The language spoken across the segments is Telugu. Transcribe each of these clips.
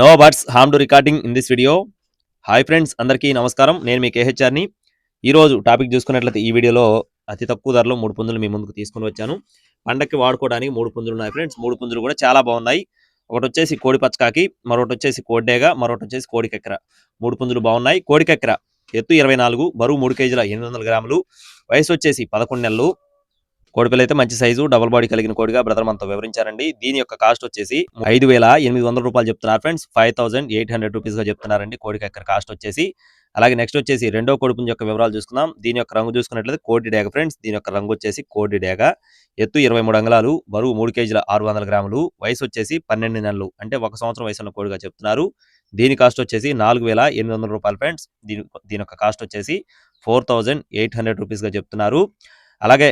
No buts harm to recording in this video. Hi friends అందరికీ నమస్కారం. నేను మీ కేహెచ్ఆర్ని. ఈరోజు టాపిక్ చూసుకున్నట్లయితే ఈ వీడియోలో అతి తక్కువ ధరలో మూడు పుంజులు మీ ముందుకు తీసుకొని వచ్చాను. పండక్కి వాడుకోవడానికి మూడు పుంజులు ఉన్నాయి ఫ్రెండ్స్. మూడు పుంజులు కూడా చాలా బాగున్నాయి. ఒకటి వచ్చేసి కోడి పచ్చకాకి మరొకటి వచ్చేసి కోడ్డేగ మరొకటి వచ్చేసి కోడి కక్కెర. మూడు పుంజులు బాగున్నాయి. కోడి కక్కెర ఎత్తు ఇరవై నాలుగు బరువు మూడు కేజీల ఎనిమిది వందల గ్రాములు. వయసు వచ్చేసి పదకొండు నెలలు. కోడిపిల్ల అయితే మంచి సైజు డబుల్ బాడీ కలిగిన కోడిగా బ్రదర్ మనతో వివరించారండి. దీని యొక్క కాస్ట్ వచ్చేసి ఐదు వేల ఎనిమిది వందల రూపాయలు చెప్తున్నారు friends. Five thousand eight hundred రూపీస్గా చెప్తున్నారండి కోడికి అక్కడ కాస్ట్ వచ్చేసి. అలాగే నెక్స్ట్ వచ్చేసి రెండో కొడుపుని యొక్క వివరాలు చూసుకుందాం. దీని యొక్క రంగు చూసుకున్నట్లయితే కోడి డేగ ఫ్రెండ్స్. దీని యొక్క రంగు వచ్చేసి కోడి డేగ. ఎత్తు ఇరవై మూడు అంగళాలు బరువు మూడు కేజీల ఆరు వందల గ్రాములు వయసు వచ్చేసి పన్నెండు నెలలు అంటే ఒక సంవత్సరం వయసు ఉన్న కోడిగా చెప్తున్నారు. దీని కాస్ట్ వచ్చేసి నాలుగు వేల ఎనిమిది వందల రూపాయలు ఫ్రెండ్స్. దీని దీని యొక్క కాస్ట్ వచ్చేసి ఫోర్ థౌజండ్ ఎయిట్ హండ్రెడ్ రూపీస్గా చెప్తున్నారు. అలాగే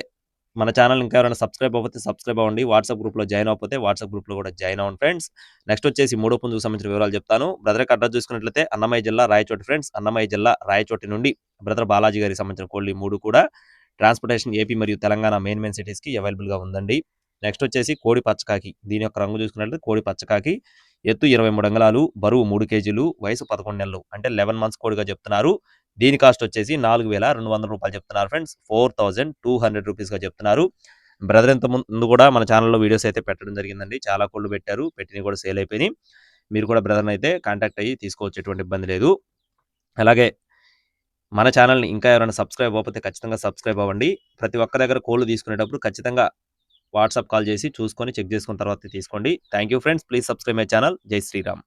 మన ఛానల్ ఇంకా ఎవరైనా సబ్స్క్రైబ్ అవ్వతే సబ్స్క్రైబ్ అవ్వండి. వాట్సాప్ గ్రూప్లో జాయిన్ అవ్వకపోతే వాట్సాప్ గ్రూప్లో కూడా జాయిన్ అవ్వండి ఫ్రెండ్స్. నెక్స్ట్ వచ్చేసి మూడో పుంజుకు సంబంధించిన వివరాలు చెప్తాను. బ్రదర్కి అడ్రస్ చూసుకున్నట్లయితే అన్నమయ్య జిల్లా రాయచోటి ఫ్రెండ్స్. అన్నమయ్య జిల్లా రాయచోటి నుండి బ్రదర్ బాలాజీ గారికి సంబంధించిన కోళ్ళు మూడు కూడా ట్రాన్స్పోర్టేషన్ ఏపీ మరియు తెలంగాణ మెయిన్ మెయిన్ సిటీస్కి అవైలబుల్గా ఉందండి. నెక్స్ట్ వచ్చేసి కోడి పచ్చకాకి. దీని యొక్క రంగు చూసుకున్నట్లయితే కోడి పచ్చకాకి. ఎత్తు ఇరవై మూడు అంగళాలు బరువు మూడు కేజీలు వయసు పదకొండు నెలలు అంటే లెవెన్ మంత్స్ కోడిగా చెప్తున్నారు. దీని కాస్ట్ వచ్చేసి నాలుగు వేల రెండు వందల రూపాయలు చెప్తున్నారు friends. Four thousand two hundred రూపీస్గా చెప్తున్నారు. బ్రదర్ ఇంత ముందు కూడా మన ఛానల్లో వీడియోస్ అయితే పెట్టడం జరిగిందండి. చాలా కోళ్ళు పెట్టారు. పెట్టినవి కూడా సేల్ అయిపోయినాయి. మీరు కూడా బ్రదర్ని అయితే కాంటాక్ట్ అయ్యి తీసుకోవచ్చు. ఎటువంటి ఇబ్బంది లేదు. అలాగే మన ఛానల్ని ఇంకా ఎవరైనా సబ్స్క్రైబ్ అవ్వకపోతే ఖచ్చితంగా సబ్స్క్రైబ్ అవ్వండి. ప్రతి ఒక్క దగ్గర కోళ్ళు తీసుకునేటప్పుడు ఖచ్చితంగా వాట్సాప్ కాల్ చేసి చూసుకొని చెక్ చేసుకున్న తర్వాత తీసుకోండి. Thank you friends. Please subscribe my channel. జై శ్రీరామ్.